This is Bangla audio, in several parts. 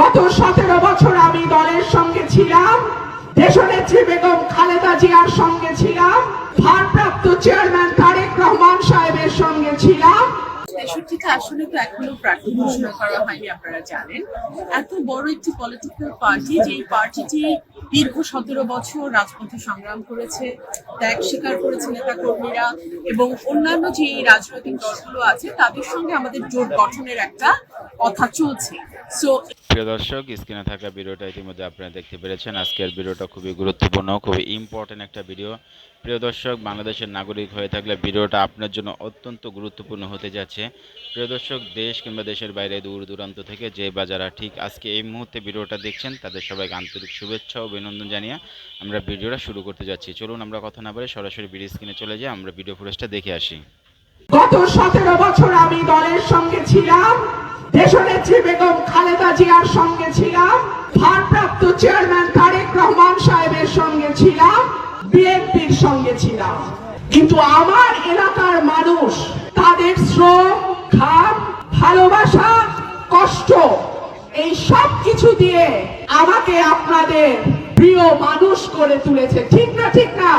গত সতেরো বছর আমি দলের সঙ্গে ছিলাম, দেশনেত্রী বেগম খালেদা জিয়ার সঙ্গে ছিলাম, ভারপ্রাপ্ত চেয়ারম্যান তারেক রহমান সাহেবের সঙ্গে ছিলাম। তেষট্টিতে আসলে তো এখনও প্রার্থী ঘোষণা করা হয়নি, আপনারা জানেন। এত বড় একটি পলিটিক্যাল পার্টি যে পার্টিটি দীর্ঘ সতেরো বছর রাজপথে সংগ্রাম করেছে, ত্যাগ স্বীকার করেছে নেতা কর্মীরা এবং অন্যান্য যে রাজনৈতিক দলগুলো আছে, তাদের সঙ্গে আমাদের জোট গঠনের একটা কথা চলছে। সো প্রিয় দর্শক, স্ক্রিনে থাকা ভিডিওটা ইতিমধ্যে আপনারা দেখতে পেরেছেন। আজকের ভিডিওটা খুবই গুরুত্বপূর্ণ, খুবই ইম্পর্টেন্ট একটা ভিডিও। প্রিয় দর্শক, বাংলাদেশের নাগরিক হয়ে থাকলে ভিডিওটা আপনার জন্য অত্যন্ত গুরুত্বপূর্ণ হতে যাচ্ছে। প্রিয় দর্শক, দেশ কিংবা দেশের বাইরে দূর দূরান্ত থেকে যে বা যারা ঠিক আজকে এই মুহূর্তে ভিডিওটা দেখছেন, তাদের সবাইকে আন্তরিক শুভেচ্ছা ও অভিনন্দন জানিয়ে আমরা ভিডিওটা শুরু করতে যাচ্ছি। চলুন আমরা কথা না বলে সরাসরি ভিডিও স্ক্রিনে চলে যাই, আমরা ভিডিও ফুটেজটা দেখে আসি। গত সতেরো বছর আমি দলের সঙ্গে ছিলাম। দেশনেত্রী বেগম খালেদা জিয়ার সঙ্গে ছিলাম। ভারপ্রাপ্ত চেয়ারম্যান তারেক রহমান সাহেবের সঙ্গে ছিলাম। বিএনপির সঙ্গে ছিলাম। কিন্তু আমার এলাকার মানুষ, তাদের শ্রম ভালোবাসা, কষ্ট, এই সব কিছু দিয়ে আমাকে আপনাদের প্রিয় মানুষ করে তুলেছে। ঠিক না ঠিক না?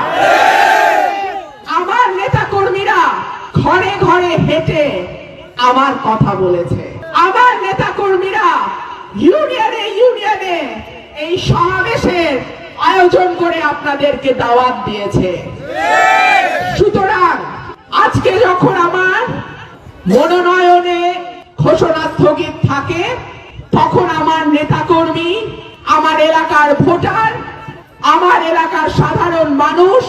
আমার নেতা কর্মীরা ঘরে ঘরে হেঁটে আমার কথা বলেছে। আমার নেতা কর্মীরা ইউনিয়নে ইউনিয়নে এই সমাবেশের আয়োজন করে আপনাদেরকে দাওয়াত দিয়েছে। সুতরাং আজকে যখন আমার মনোনয়নে ঘোষণা স্থগিত থাকে, তখন আমার নেতাকর্মী, আমার এলাকার ভোটার, আমার এলাকার সাধারণ মানুষ,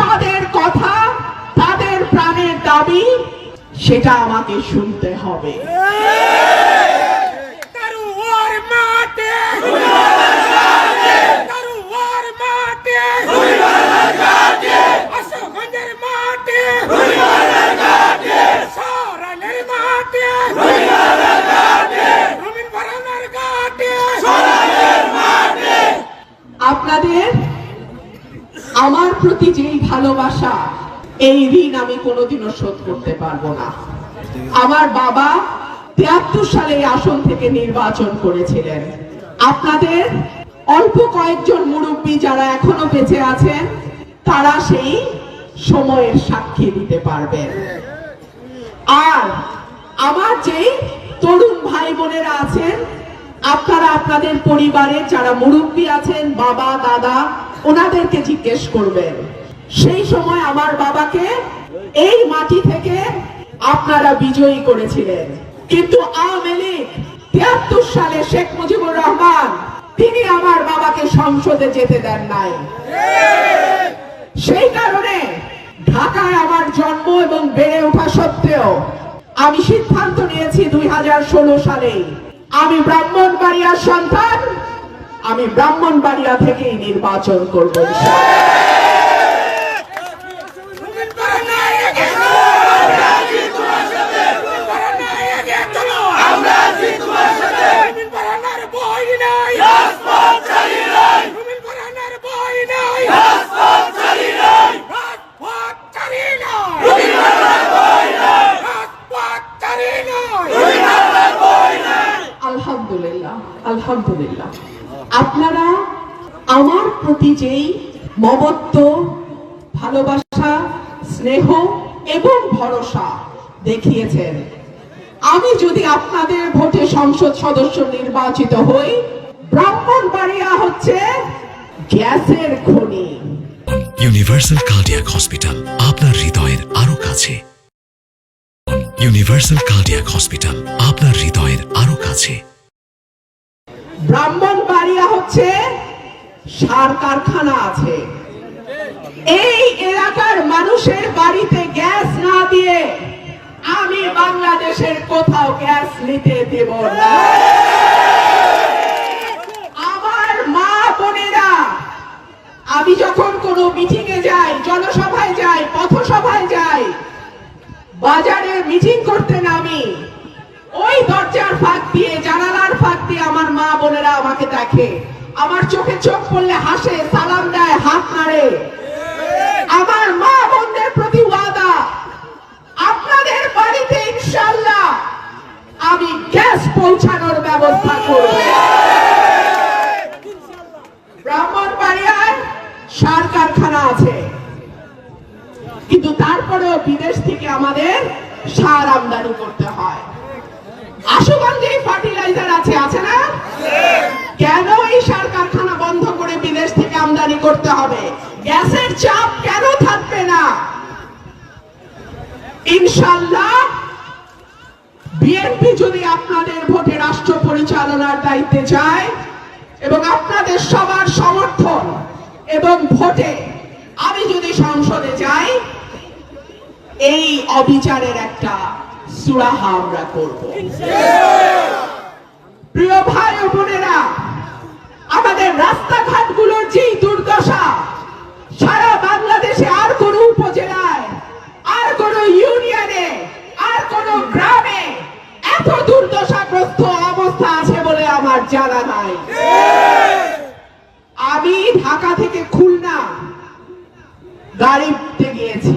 তাদের কথা, তাদের প্রাণের দাবি সেটা আমাকে শুনতে হবে। আপনাদের আমার প্রতি যেই ভালোবাসা এই ঋণ আমি কোনোদিনও শোধ করতে পারব না। আমার বাবা তিয়াত্তর সালে আসন থেকে নির্বাচন করেছিলেন। আপনাদের অল্প কয়েকজন মুরব্বী যারা এখনও বেঁচে আছেন, তারা সেই সময়ের সাক্ষী দিতে পারবেন। আর আমার যেই তরুণ ভাই বোনেরা আছেন, আপনারা আপনাদের পরিবারের যারা মুরব্বী আছেন, বাবা, দাদা, ওনাদেরকে জিজ্ঞেস করবেন সেই সময় আমার বাবাকে এই মাটি থেকে আপনারা বিজয়ী করেছিলেন। কিন্তু আওয়ামী লীগ তিয়াত্তর সালে শেখ মুজিবুর রহমান, তিনি আমার বাবাকে সংসদে যেতে দেন নাই। সেই কারণে ঢাকায় আমার জন্ম এবং বেড়ে ওঠা সত্ত্বেও আমি সিদ্ধান্ত নিয়েছি দুই হাজার ষোলো সালে, আমি ব্রাহ্মণবাড়িয়ার সন্তান, আমি ব্রাহ্মণবাড়িয়া থেকেই নির্বাচন করব রুমিন ভরানার আগে রুমিন ভরানার আগে চলো আমরা আছি তোমার সাথে রুমিন ভরানার বই নাই রাজপথ ছাড়ি নাই রুমিন ভরানার বই নাই রাজপথ ছাড়ি নাই রাজপথ ছাড়ি নাই রুমিন ভরানার বই নাই রাজপথ ছাড়ি নাই রুমিন ভরানার বই নাই আলহামদুলিল্লাহ আলহামদুলিল্লাহ আপনারা আমার প্রতি যেই মমত্ব ভালোবাসা স্নেহ এবং ভরসা দেখিয়েছেন আমি যদি আপনাদের ভোটে সংসদ সদস্য নির্বাচিত হই ব্রাহ্মণবাড়িয়া হচ্ছে গ্যাসের খনি। ইউনিভার্সাল কার্ডিয়াক হসপিটাল আপনার হৃদয়ের আরও কাছে। ইউনিভার্সাল কার্ডিয়াক হসপিটাল আপনার হৃদয়ের আরও কাছে। ব্রাহ্মণবাড়িয়া হচ্ছে সার কারখানা আছে। এই এলাকার মানুষের বাড়িতে গ্যাস না দিয়ে আমি বাংলাদেশের কোথাও গ্যাস নিতে দেব না। আমার মা বোনেরা, আমি যখন কোনো মিটিং এ যাই, জনসভায় যাই, পথসভায় যাই, বাজারে মিটিং করতে নামি, ওই দরজার ফাঁক দিয়ে, জানালার ফাঁক দিয়ে আমার মা বোনেরা আমাকে দেখে। চোখে চোখ পড়লে হাসে, সালাম দেয়, হাত নাড়ে। আমার মা বোনদের প্রতি ওয়াদা, আপনাদের বাড়িতে ইনশাল্লাহ আমি গ্যাস পৌঁছানোর ব্যবস্থা করব। ব্রাহ্মণবাড়িয়ায় সার কারখানা আছে। কিন্তু তারপরেও বিদেশ থেকে আমাদের সার আমদানি করতে হয়। আশুগঞ্জে ফার্টিলাইজার আছে আছে না? কেন এই সার কারখানা বন্ধ করে বিদেশ থেকে আমদানি করতে হবে? গ্যাসের চাপ কেন থাকবে না? ইনশাল্লাহ বিএনপি যদি আপনাদের ভোটে রাষ্ট্র পরিচালনার দায়িত্বে যায় এবং আপনাদের সবার সমর্থন এবং ভোটে আমি যদি সংসদে যাই, এই অবিচারের একটা সুরাহা আমরা করব। প্রিয় ভাই ও বোনেরা, আমাদের রাস্তাঘাটগুলোর যেই দুর্দশা, সারা বাংলাদেশে আর কোন উপজেলায়, আর কোন ইউনিয়নে, আর কোন গ্রামে এত দুর্দশাগ্রস্ত অবস্থা আছে বলে আমার জানা নাই। আমি ঢাকা থেকে খুলনা গাড়িতে গিয়েছি,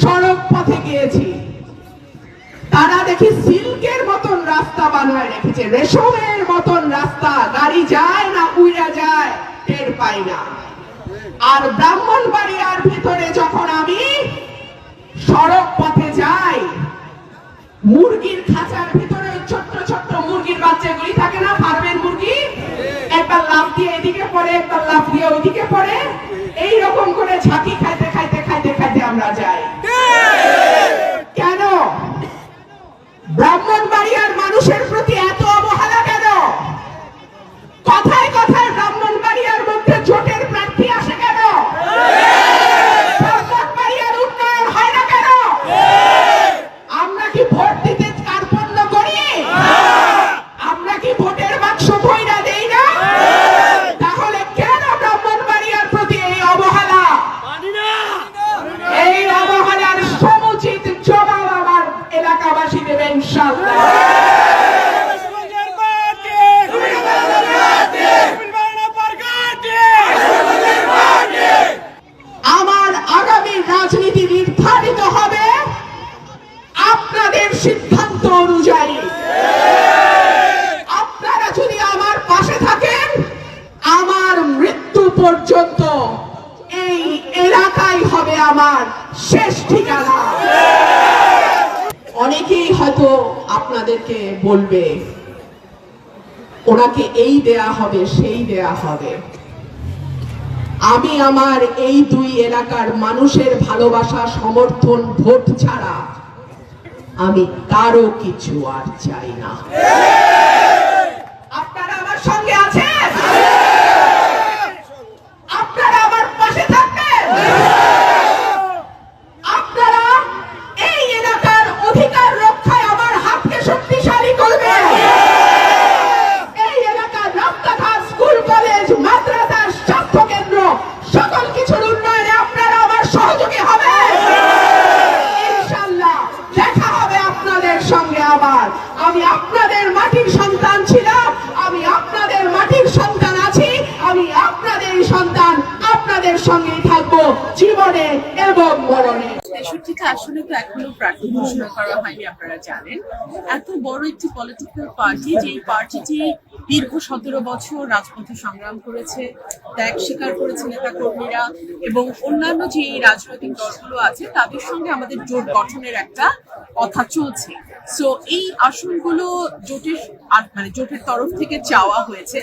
সড়ক পথে গিয়েছি। তারা দেখি সিল্কের মতন রাস্তা বানায় রেখেছে, রেশমের মতন রাস্তা, গাড়ি যায় না, উইরা যায়, টের পাই না। আর ব্রাহ্মণবাড়িয়ার ভিতরে যখন আমি সড়ক পথে যাই, মুরগির খাঁচার ভিতরে ছোট্ট ছোট্ট মুরগির বাচ্চাগুলি থাকে না, ফার্মের মুরগি? একবার লাফ দিয়ে এদিকে পড়ে, একবার লাফ দিয়ে ওইদিকে পড়ে। এই রকম করে ঝাঁকি খাইতে খাইতে আমরা যাই কেন ব্রাহ্মণবাড়িয়ার মানুষের প্রতি এত অবহেলা কেন কথায় কথায় ব্রাহ্মণবাড়িয়ার মধ্যে জোটের প্রার্থী আসে কেন ব্রাহ্মণবাড়িয়ার উন্নয়ন হয় না কেন আমরা কি ভোট দিতে কার্পণ্য করি আমরা কি ভোটের বাক্স ভইরা দেই না তাহলে কেন ব্রাহ্মণবাড়িয়ার প্রতি এই অবহেলা এই অবহেলার সমুচিত জবাব আমার এলাকাবাসী দেবে ইনশাআল্লাহ আমার আগামী রাজনীতি নির্ধারিত হবে আপনাদের সিদ্ধান্ত অনুযায়ী আপনারা যদি আমার পাশে থাকেন আমার মৃত্যু পর্যন্ত এই এলাকাই হবে আমার শেষ ঠিকানা। অনেকেই হয়তো আপনাদেরকে বলবে, ওনাকে এই দেয়া হবে, সেই দেয়া হবে। আমি আমার এই দুই এলাকার মানুষের ভালোবাসা, সমর্থন, ভোট ছাড়া আমি কারও কিছু আর চাই না আপনারা আমার সঙ্গে আছেন আপনারা আমার পাশে থাকবেন আপনারা এই এলাকার অধিকার রক্ষায় আমার হাতকে শক্তিশালী করবেন এই এলাকার রাস্তাঘাট স্কুল কলেজ মাদ্রাসা স্বাস্থ্য কেন্দ্র সকল কিছুর উন্নয়নে আপনারা আমার সহযোগী হবে ইনশাল্লাহ দেখা হবে আপনাদের সঙ্গে আবার আমি আপনাদের মাটির সন্তান ছিলাম আমি আপনাদের মাটির সন্তান আছি আমি আপনাদের সন্তান আপনাদের সঙ্গেই থাকব জীবনে এবং মরণে তেষট্টিটা আসলে তো এখনও প্রার্থী ঘোষণা করা হয়নি, আপনারা জানেন। এত বড় একটি পলিটিক্যাল পার্টি যে পার্টিটি দীর্ঘ সতেরো বছর রাজপথে সংগ্রাম করেছে, ত্যাগ স্বীকার করেছে নেতা কর্মীরা এবং অন্যান্য যে রাজনৈতিক দলগুলো আছে, তাদের সঙ্গে আমাদের জোট গঠনের একটা কথা চলছে। সো এই আসনগুলো জোটের মানে জোটের তরফ থেকে চাওয়া হয়েছে।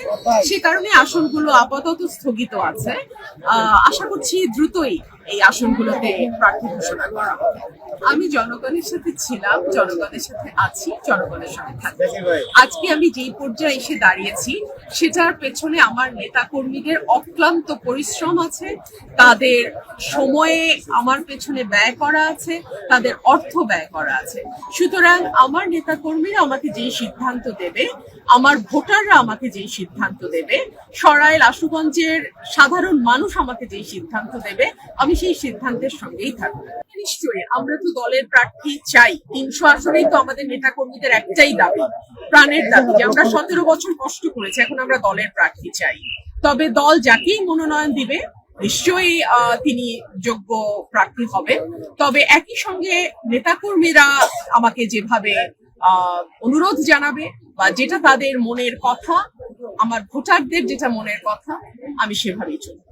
সে কারণে আসনগুলো আপাতত স্থগিত আছে। আশা করছি দ্রুতই এই আসনগুলোতে প্রার্থী ঘোষণা করা হবে। আমি জনগণের সাথে ছিলাম জনগণের সাথে আছি জনগণের সাথে থাকব। আজকে আমি যেই পর্যায়ে এসে দাঁড়িয়েছি সেটার পেছনে আমার নেতা কর্মীদের অক্লান্ত পরিশ্রম আছে তাদের সময়ে আমার পেছনে ব্যয় করা আছে তাদের অর্থ ব্যয় করা আছে। সুতরাং আমার নেতা কর্মীরা আমাকে যেই সিদ্ধান্ত দেবে আমার ভোটাররা আমাকে যেই সিদ্ধান্ত দেবে সরাইল আশুগঞ্জের সাধারণ মানুষ আমাকে যেই সিদ্ধান্ত দেবে আমি সেই সিদ্ধান্তের সঙ্গেই থাকব। নিশ্চয়ই আমরা তো দলের প্রার্থী চাই। তিনশো আসনেই তো আমাদের নেতা কর্মীদের একটাই দাবি, প্রাণের দাবি যে আমরা সতেরো বছর কষ্ট করেছি, এখন আমরা দলের প্রার্থী চাই। তবে দল যাকেই মনোনয়ন দিবে, নিশ্চয়ই তিনি যোগ্য প্রার্থী হবেন। তবে একই সঙ্গে নেতাকর্মীরা আমাকে যেভাবে অনুরোধ জানাবে বা যেটা তাদের মনের কথা, আমার ভোটারদের যেটা মনের কথা, আমি সেভাবেই চলবো।